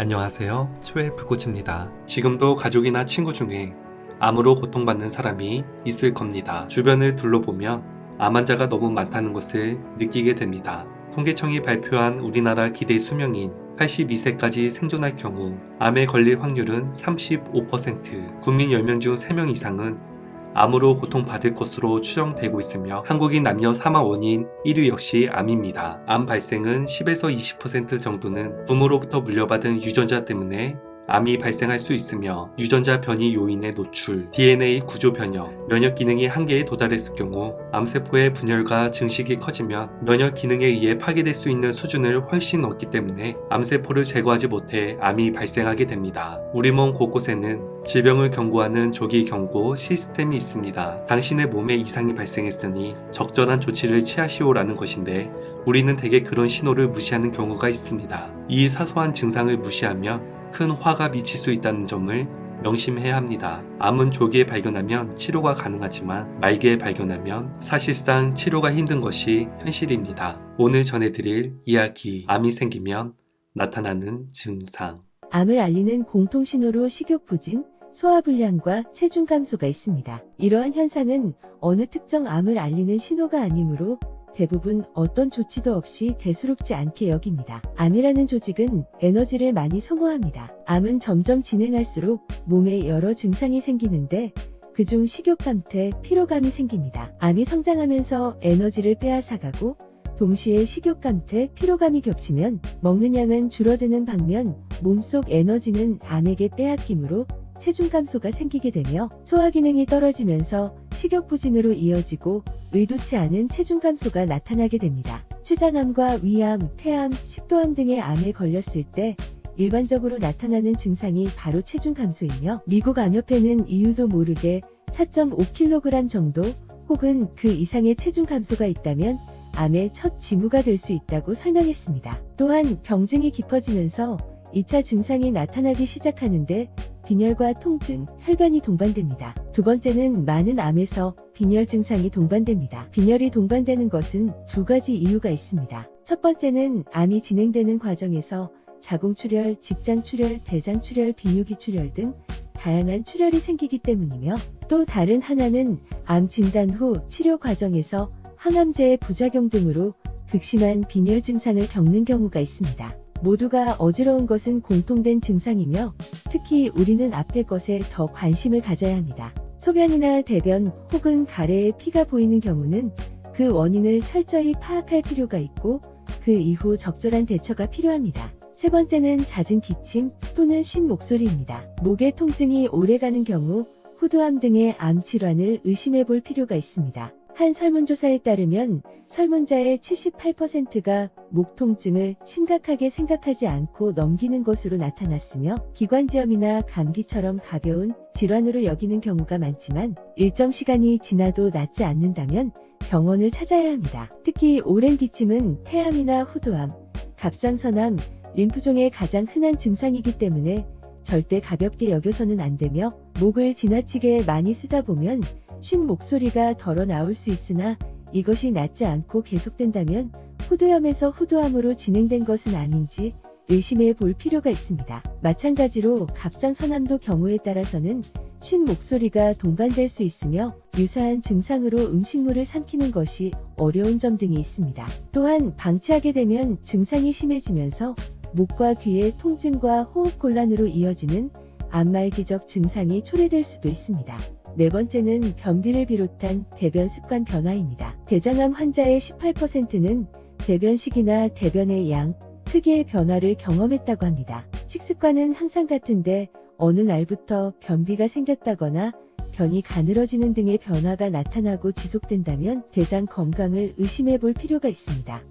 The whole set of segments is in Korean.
안녕하세요. 초에프 코치입니다. 지금도 가족이나 친구 중에 암으로 고통받는 사람이 있을 겁니다. 주변을 둘러보면 암 환자가 너무 많다는 것을 느끼게 됩니다. 통계청이 발표한 우리나라 기대 수명인 82세까지 생존할 경우 암에 걸릴 확률은 35%, 국민 10명 중 3명 이상은 암으로 고통받을 것으로 추정되고 있으며 한국인 남녀 사망 원인 1위 역시 암입니다. 암 발생은 10에서 20% 정도는 부모로부터 물려받은 유전자 때문에 암이 발생할 수 있으며 유전자 변이 요인의 노출, DNA 구조 변형, 면역 기능이 한계에 도달했을 경우 암세포의 분열과 증식이 커지면 면역 기능에 의해 파괴될 수 있는 수준을 훨씬 넘기 때문에 암세포를 제거하지 못해 암이 발생하게 됩니다. 우리 몸 곳곳에는 질병을 경고하는 조기 경고 시스템이 있습니다. 당신의 몸에 이상이 발생했으니 적절한 조치를 취하시오라는 것인데 우리는 대개 그런 신호를 무시하는 경우가 있습니다. 이 사소한 증상을 무시하면 큰 화가 미칠 수 있다는 점을 명심해야 합니다. 암은 조기에 발견하면 치료가 가능하지만 말기에 발견하면 사실상 치료가 힘든 것이 현실입니다. 오늘 전해드릴 이야기 암이 생기면 나타나는 증상 암을 알리는 공통신호로 식욕부진, 소화불량과 체중 감소가 있습니다. 이러한 현상은 어느 특정 암을 알리는 신호가 아니므로 대부분 어떤 조치도 없이 대수롭지 않게 여깁니다. 암이라는 조직은 에너지를 많이 소모합니다. 암은 점점 진행할수록 몸에 여러 증상이 생기는데 그중 식욕 감퇴, 피로감이 생깁니다. 암이 성장하면서 에너지를 빼앗아가고 동시에 식욕 감퇴, 피로감이 겹치면 먹는 양은 줄어드는 반면 몸속 에너지는 암에게 빼앗김으로 체중 감소가 생기게 되며 소화 기능이 떨어지면서 식욕 부진으로 이어지고 의도치 않은 체중 감소가 나타나게 됩니다. 췌장암과 위암, 폐암, 식도암 등의 암에 걸렸을 때 일반적으로 나타나는 증상이 바로 체중 감소이며 미국 암협회는 이유도 모르게 4.5kg 정도 혹은 그 이상의 체중 감소가 있다면 암의 첫 징후가 될 수 있다고 설명했습니다. 또한 병증이 깊어지면서 2차 증상이 나타나기 시작하는데 빈혈과 통증, 혈변이 동반됩니다. 두 번째는 많은 암에서 빈혈 증상이 동반됩니다. 빈혈이 동반되는 것은 두 가지 이유가 있습니다. 첫 번째는 암이 진행되는 과정에서 자궁출혈, 직장출혈, 대장출혈, 비뇨기 출혈 등 다양한 출혈이 생기기 때문이며 또 다른 하나는 암 진단 후 치료 과정에서 항암제의 부작용 등으로 극심한 빈혈 증상을 겪는 경우가 있습니다. 모두가 어지러운 것은 공통된 증상이며 특히 우리는 앞의 것에 더 관심을 가져야 합니다. 소변이나 대변 혹은 가래에 피가 보이는 경우는 그 원인을 철저히 파악할 필요가 있고 그 이후 적절한 대처가 필요합니다. 세 번째는 잦은 기침 또는 쉰 목소리입니다. 목의 통증이 오래가는 경우 후두암 등의 암 질환을 의심해 볼 필요가 있습니다. 한 설문조사에 따르면 설문자의 78%가 목 통증을 심각하게 생각하지 않고 넘기는 것으로 나타났으며 기관지염이나 감기처럼 가벼운 질환으로 여기는 경우가 많지만 일정 시간이 지나도 낫지 않는다면 병원을 찾아야 합니다. 특히 오랜 기침은 폐암이나 후두암, 갑상선암, 림프종의 가장 흔한 증상이기 때문에 절대 가볍게 여겨서는 안 되며 목을 지나치게 많이 쓰다 보면 쉰 목소리가 덜어 나올 수 있으나 이것이 낫지 않고 계속된다면 후두염에서 후두암으로 진행된 것은 아닌지 의심해 볼 필요가 있습니다. 마찬가지로 갑상선암도 경우에 따라서는 쉰 목소리가 동반될 수 있으며 유사한 증상으로 음식물을 삼키는 것이 어려운 점 등이 있습니다. 또한 방치하게 되면 증상이 심해지면서 목과 귀의 통증과 호흡 곤란으로 이어지는 암말기적 증상이 초래될 수도 있습니다. 네 번째는 변비를 비롯한 배변 습관 변화입니다. 대장암 환자의 18%는 대변식이나 대변의 양, 크기의 변화를 경험했다고 합니다. 식습관은 항상 같은데 어느 날부터 변비가 생겼다거나 변이 가늘어지는 등의 변화가 나타나고 지속된다면 대장 건강을 의심해 볼 필요가 있습니다.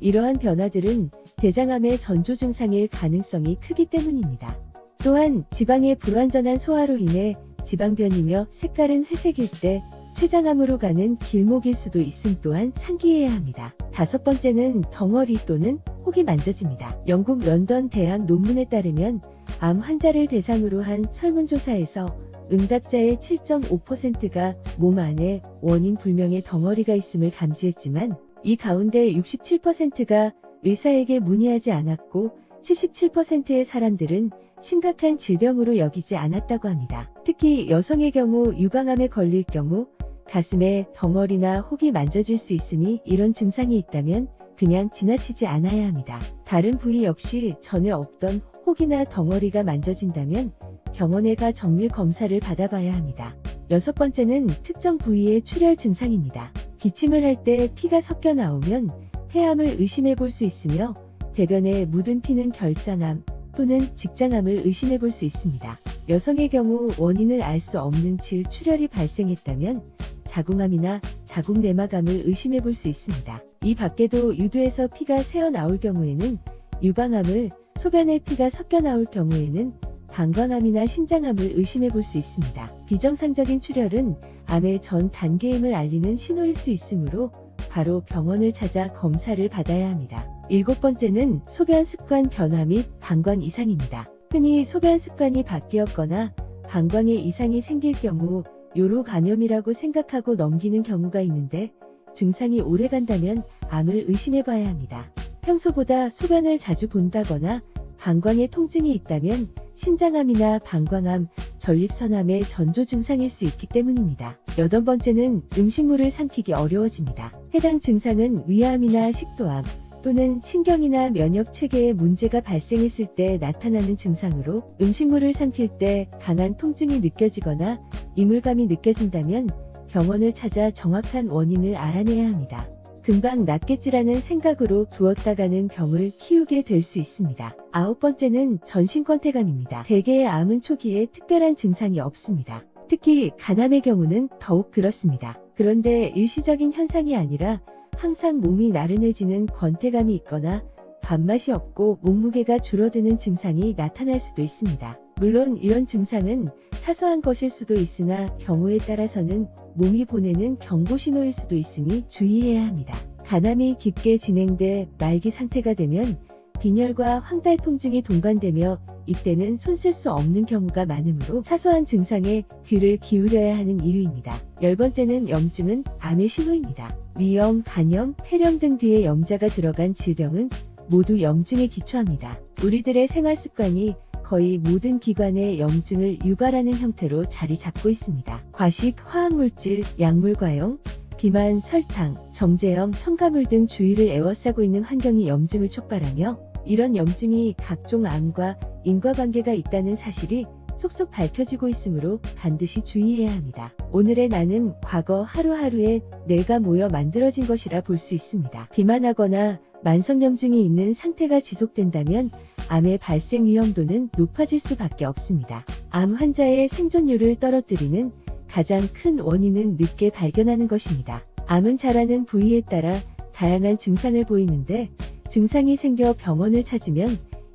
이러한 변화들은 대장암의 전조 증상일 가능성이 크기 때문입니다. 또한 지방의 불완전한 소화로 인해 지방변이며 색깔은 회색일 때 췌장암으로 가는 길목일 수도 있음 또한 상기해야 합니다. 다섯 번째는 덩어리 또는 혹이 만져집니다. 영국 런던 대학 논문에 따르면 암 환자를 대상으로 한 설문조사에서 응답자의 7.5%가 몸 안에 원인 불명의 덩어리가 있음을 감지했지만 이 가운데 67%가 의사에게 문의하지 않았고 77%의 사람들은 심각한 질병으로 여기지 않았다고 합니다. 특히 여성의 경우 유방암에 걸릴 경우 가슴에 덩어리나 혹이 만져질 수 있으니 이런 증상이 있다면 그냥 지나치지 않아야 합니다. 다른 부위 역시 전에 없던 혹이나 덩어리가 만져진다면 병원에 가 정밀 검사를 받아봐야 합니다. 여섯 번째는 특정 부위의 출혈 증상입니다. 기침을 할 때 피가 섞여 나오면 폐암을 의심해 볼 수 있으며 대변에 묻은 피는 결장암 또는 직장암을 의심해 볼 수 있습니다. 여성의 경우 원인을 알 수 없는 질 출혈이 발생했다면 자궁암이나 자궁내막암을 의심해 볼 수 있습니다. 이 밖에도 유두에서 피가 새어 나올 경우에는 유방암을, 소변에 피가 섞여 나올 경우에는 방광암이나 신장암을 의심해 볼 수 있습니다. 비정상적인 출혈은 암의 전 단계임을 알리는 신호일 수 있으므로 바로 병원을 찾아 검사를 받아야 합니다. 일곱 번째는 소변 습관 변화 및 방광 이상입니다. 흔히 소변 습관이 바뀌었거나 방광에 이상이 생길 경우 요로 감염이라고 생각하고 넘기는 경우가 있는데 증상이 오래 간다면 암을 의심해 봐야 합니다. 평소보다 소변을 자주 본다거나 방광에 통증이 있다면 신장암이나 방광암, 전립선암의 전조 증상일 수 있기 때문입니다. 여덟 번째는 음식물을 삼키기 어려워집니다. 해당 증상은 위암이나 식도암 또는 신경이나 면역 체계에 문제가 발생했을 때 나타나는 증상으로 음식물을 삼킬 때 강한 통증이 느껴지거나 이물감이 느껴진다면 병원을 찾아 정확한 원인을 알아내야 합니다. 금방 낫겠지라는 생각으로 두었다가는 병을 키우게 될 수 있습니다. 아홉 번째는 전신권태감입니다. 대개의 암은 초기에 특별한 증상이 없습니다. 특히 간암의 경우는 더욱 그렇습니다. 그런데 일시적인 현상이 아니라 항상 몸이 나른해지는 권태감이 있거나 밥맛이 없고 몸무게가 줄어드는 증상이 나타날 수도 있습니다. 물론 이런 증상은 사소한 것일 수도 있으나 경우에 따라서는 몸이 보내는 경고 신호일 수도 있으니 주의해야 합니다. 간암이 깊게 진행돼 말기 상태가 되면 빈혈과 황달 통증이 동반되며 이때는 손쓸 수 없는 경우가 많으므로 사소한 증상에 귀를 기울여야 하는 이유입니다. 열 번째는 염증은 암의 신호입니다. 위염, 간염, 폐렴 등 뒤에 염자가 들어간 질병은 모두 염증에 기초합니다. 우리들의 생활 습관이 거의 모든 기관에 염증을 유발하는 형태로 자리 잡고 있습니다. 과식, 화학물질, 약물 과용, 비만, 설탕, 정제염, 첨가물 등 주위를 에워싸고 있는 환경이 염증을 촉발하며 이런 염증이 각종 암과 인과관계가 있다는 사실이 속속 밝혀지고 있으므로 반드시 주의해야 합니다. 오늘의 나는 과거 하루하루에 내가 모여 만들어진 것이라 볼 수 있습니다. 비만하거나 만성염증이 있는 상태가 지속된다면 암의 발생 위험도는 높아질 수밖에 없습니다. 암 환자의 생존율을 떨어뜨리는 가장 큰 원인은 늦게 발견하는 것입니다. 암은 자라는 부위에 따라 다양한 증상을 보이는데 증상이 생겨 병원을 찾으면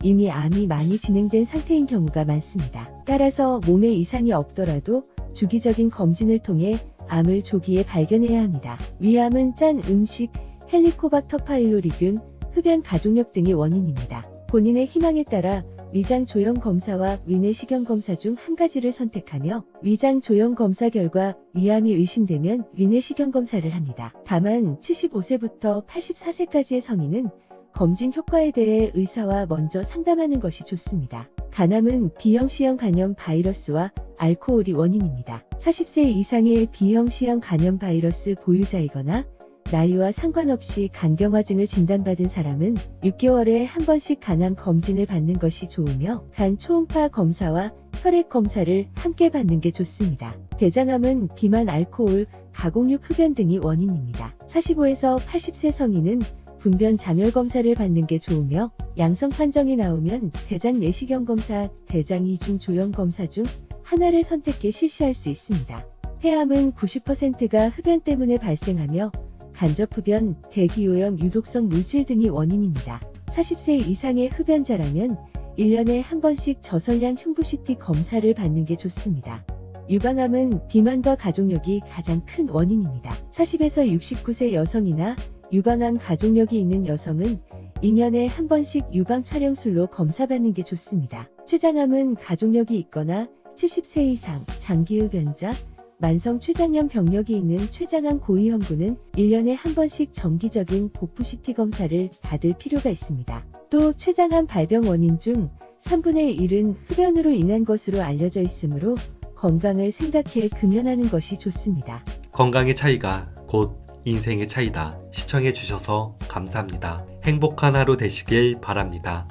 이미 암이 많이 진행된 상태인 경우가 많습니다. 따라서 몸에 이상이 없더라도 주기적인 검진을 통해 암을 조기에 발견해야 합니다. 위암은 짠 음식, 헬리코박터 파일로리균, 흡연 가족력 등이 원인입니다. 본인의 희망에 따라 위장 조형 검사와 위내시경 검사 중 한 가지를 선택하며 위장 조형 검사 결과 위암이 의심되면 위내시경 검사를 합니다. 다만 75세부터 84세까지의 성인은 검진 효과에 대해 의사와 먼저 상담하는 것이 좋습니다. 간암은 B형시형 간염 바이러스와 알코올이 원인입니다. 40세 이상의 B형시형 간염 바이러스 보유자이거나 나이와 상관없이 간경화증을 진단받은 사람은 6개월에 한 번씩 간암 검진을 받는 것이 좋으며 간 초음파 검사와 혈액 검사를 함께 받는 게 좋습니다. 대장암은 비만 알코올, 가공육 흡연 등이 원인입니다. 45에서 80세 성인은 분변 잠열 검사를 받는 게 좋으며 양성 판정이 나오면 대장 내시경 검사, 대장 이중 조형 검사 중 하나를 선택해 실시할 수 있습니다. 폐암은 90%가 흡연 때문에 발생하며 간접흡연, 대기오염, 유독성 물질 등이 원인입니다. 40세 이상의 흡연자라면 1년에 한 번씩 저설량 흉부CT 검사를 받는 게 좋습니다. 유방암은 비만과 가족력이 가장 큰 원인입니다. 40에서 69세 여성이나 유방암 가족력이 있는 여성은 2년에 한 번씩 유방 촬영술로 검사받는 게 좋습니다. 췌장암은 가족력이 있거나 70세 이상, 장기흡연자, 만성 췌장염 병력이 있는 췌장암 고위험군은 1년에 한 번씩 정기적인 복부 CT 검사를 받을 필요가 있습니다. 또 췌장암 발병 원인 중 3분의 1은 흡연으로 인한 것으로 알려져 있으므로 건강을 생각해 금연하는 것이 좋습니다. 건강의 차이가 곧 인생의 차이다. 시청해주셔서 감사합니다. 행복한 하루 되시길 바랍니다.